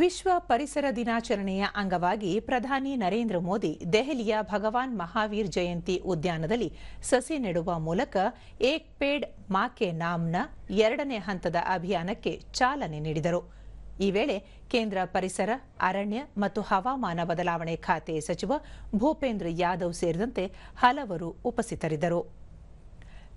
ವಿಶ್ವ ಪರಿಸರ ದಿನಾಚರಣೆಯ ಅಂಗವಾಗಿ ಪ್ರಧಾನಿ ನರೇಂದ್ರ ಮೋದಿ ದೆಹಲಿಯ ಭಗವಾನ್ ಮಹಾವೀರ್ ಜಯಂತಿ ಉದ್ಯಾನದಲ್ಲಿ ಸಸಿ ನೆಡುವ ಮೂಲಕ ಏಕ್ ಪೇಡ್ ಮಾಕೆ ನಾಮ್ನ ಎರಡನೇ ಹಂತದ ಅಭಿಯಾನಕ್ಕೆ ಚಾಲನೆ ನೀಡಿದರು. ಈ ವೇಳೆ ಕೇಂದ್ರ ಪರಿಸರ, ಅರಣ್ಯ ಮತ್ತು ಹವಾಮಾನ ಬದಲಾವಣೆ ಖಾತೆ ಸಚಿವ ಭೂಪೇಂದ್ರ ಯಾದವ್ ಸೇರಿದಂತೆ ಹಲವರು ಉಪಸ್ಥಿತರಿದ್ದರು.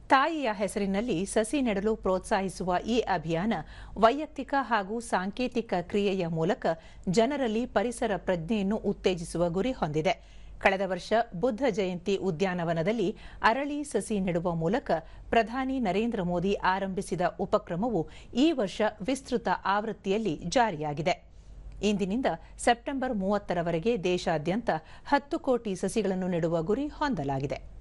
ತಾಯಿಯ ಹೆಸರಿನಲ್ಲಿ ಸಸಿ ನೆಡಲು ಪ್ರೋತ್ಸಾಹಿಸುವ ಈ ಅಭಿಯಾನ ವೈಯಕ್ತಿಕ ಹಾಗೂ ಸಾಂಕೇತಿಕ ಕ್ರಿಯೆಯ ಮೂಲಕ ಜನರಲ್ಲಿ ಪರಿಸರ ಪ್ರಜ್ಞೆಯನ್ನು ಉತ್ತೇಜಿಸುವ ಗುರಿ ಹೊಂದಿದೆ. ಕಳೆದ ವರ್ಷ ಬುದ್ಧ ಜಯಂತಿ ಉದ್ಯಾನವನದಲ್ಲಿ ಅರಳಿ ಸಸಿ ನೆಡುವ ಮೂಲಕ ಪ್ರಧಾನಿ ನರೇಂದ್ರ ಮೋದಿ ಆರಂಭಿಸಿದ ಉಪಕ್ರಮವು ಈ ವರ್ಷ ವಿಸ್ತೃತ ಆವೃತ್ತಿಯಲ್ಲಿ ಜಾರಿಯಾಗಿದೆ. ಇಂದಿನಿಂದ ಸೆಪ್ಟೆಂಬರ್ ಮೂವತ್ತರವರೆಗೆ ದೇಶಾದ್ಯಂತ ಹತ್ತು ಕೋಟಿ ಸಸಿಗಳನ್ನು ನೆಡುವ ಗುರಿ ಹೊಂದಲಾಗಿದೆ.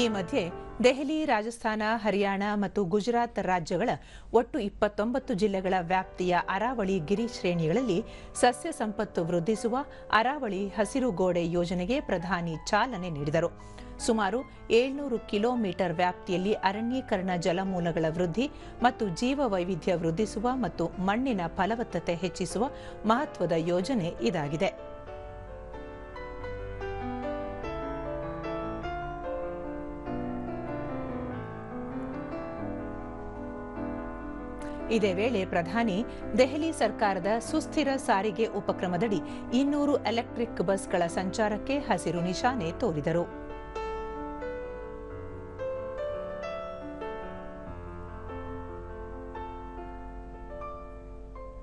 ಈ ಮಧ್ಯೆ ದೆಹಲಿ, ರಾಜಸ್ಥಾನ, ಹರಿಯಾಣ ಮತ್ತು ಗುಜರಾತ್ ರಾಜ್ಯಗಳ ಒಟ್ಟು ಇಪ್ಪತ್ತೊಂಬತ್ತು ಜಿಲ್ಲೆಗಳ ವ್ಯಾಪ್ತಿಯ ಅರಾವಳಿ ಗಿರಿ ಶ್ರೇಣಿಗಳಲ್ಲಿ ಸಸ್ಯ ಸಂಪತ್ತು ವೃದ್ಧಿಸುವ ಅರಾವಳಿ ಹಸಿರು ಗೋಡೆ ಯೋಜನೆಗೆ ಪ್ರಧಾನಿ ಚಾಲನೆ ನೀಡಿದರು. ಸುಮಾರು ಏಳ್ನೂರು ಕಿಲೋಮೀಟರ್ ವ್ಯಾಪ್ತಿಯಲ್ಲಿ ಅರಣ್ಯೀಕರಣ ಜಲಮೂಲಗಳ ವೃದ್ಧಿ ಮತ್ತು ಜೀವ ವೈವಿಧ್ಯ ವೃದ್ಧಿಸುವ ಮತ್ತು ಮಣ್ಣಿನ ಫಲವತ್ತತೆ ಹೆಚ್ಚಿಸುವ ಮಹತ್ವದ ಯೋಜನೆ ಇದಾಗಿದೆ. ಇದೇ ವೇಳೆ ಪ್ರಧಾನಿ, ದೆಹಲಿ ಸರ್ಕಾರದ ಸುಸ್ಥಿರ ಸಾರಿಗೆ ಉಪಕ್ರಮದಡಿ ಇನ್ನೂರು ಎಲೆಕ್ಟ್ರಿಕ್ ಬಸ್ಗಳ ಸಂಚಾರಕ್ಕೆ ಹಸಿರು ನಿಶಾನೆ ತೋರಿದರು.